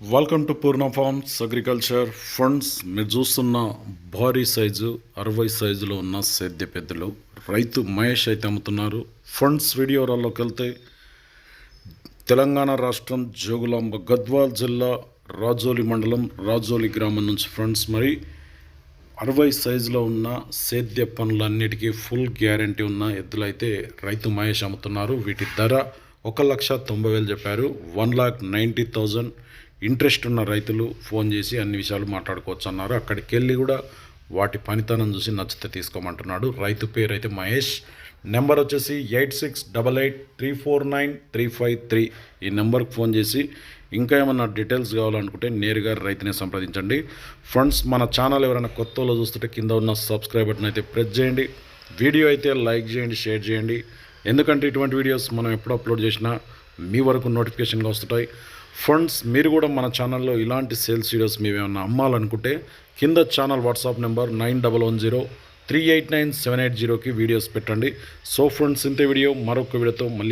Welcome to Purna farms agriculture funds మీరు చూస్తున్న భారీ సైజు అరవై సైజులో ఉన్న సేద్య పెద్దలు. రైతు మహేష్ అయితే అమ్ముతున్నారు. ఫండ్స్ వీడియోలోకి వెళ్తే తెలంగాణ రాష్ట్రం జోగులాంబ గద్వాల్ జిల్లా రాజోలి మండలం రాజోలి గ్రామం నుంచి ఫండ్స్ మరి అరవై సైజులో ఉన్న సేద్య పనులన్నిటికీ ఫుల్ గ్యారంటీ ఉన్న ఎద్దులైతే రైతు మహేష్ అమ్ముతున్నారు. వీటి ధర ఒక లక్ష తొంభై వేలు చెప్పారు. One lakh ninety thousand interest ఉన్న రైతులు ఫోన్ చేసి అన్ని విషయాలు మాట్లాడుకోవచ్చు అన్నారు. అక్కడికి వెళ్ళి కూడా వాటి పనితనం చూసి నచ్చితే తీసుకోమంటున్నాడు. రైతు పేరు అయితే మహేష్. నెంబర్ వచ్చేసి eight six double eight three four nine three five three. ఈ నెంబర్కి ఫోన్ చేసి ఇంకా ఏమన్నా డీటెయిల్స్ కావాలనుకుంటే నేరుగా రైతునే సంప్రదించండి. ఫ్రెండ్స్ మన ఛానల్ ఎవరైనా కొత్త వాళ్ళు చూస్తుంటే కింద ఉన్న సబ్స్క్రైబ్ బటన్ అయితే ప్రెస్ చేయండి. వీడియో అయితే లైక్ చేయండి షేర్ చేయండి. ఎందుకంటే ఇటువంటి వీడియోస్ మనం ఎప్పుడు అప్లోడ్ చేసినా మీ వరకు నోటిఫికేషన్గా వస్తుంటాయి. ఫ్రెండ్స్ మీరు కూడా మన ఛానల్లో ఇలాంటి సేల్స్ వీడియోస్ మేమేమన్నా అమ్మాలనుకుంటే కింద channel WhatsApp number nine double one zero three eight nine seven eight జీరోకి వీడియోస్ పెట్టండి. సో ఫ్రెండ్స్ ఇంతే వీడియో మరొక వీడియోతో మళ్ళీ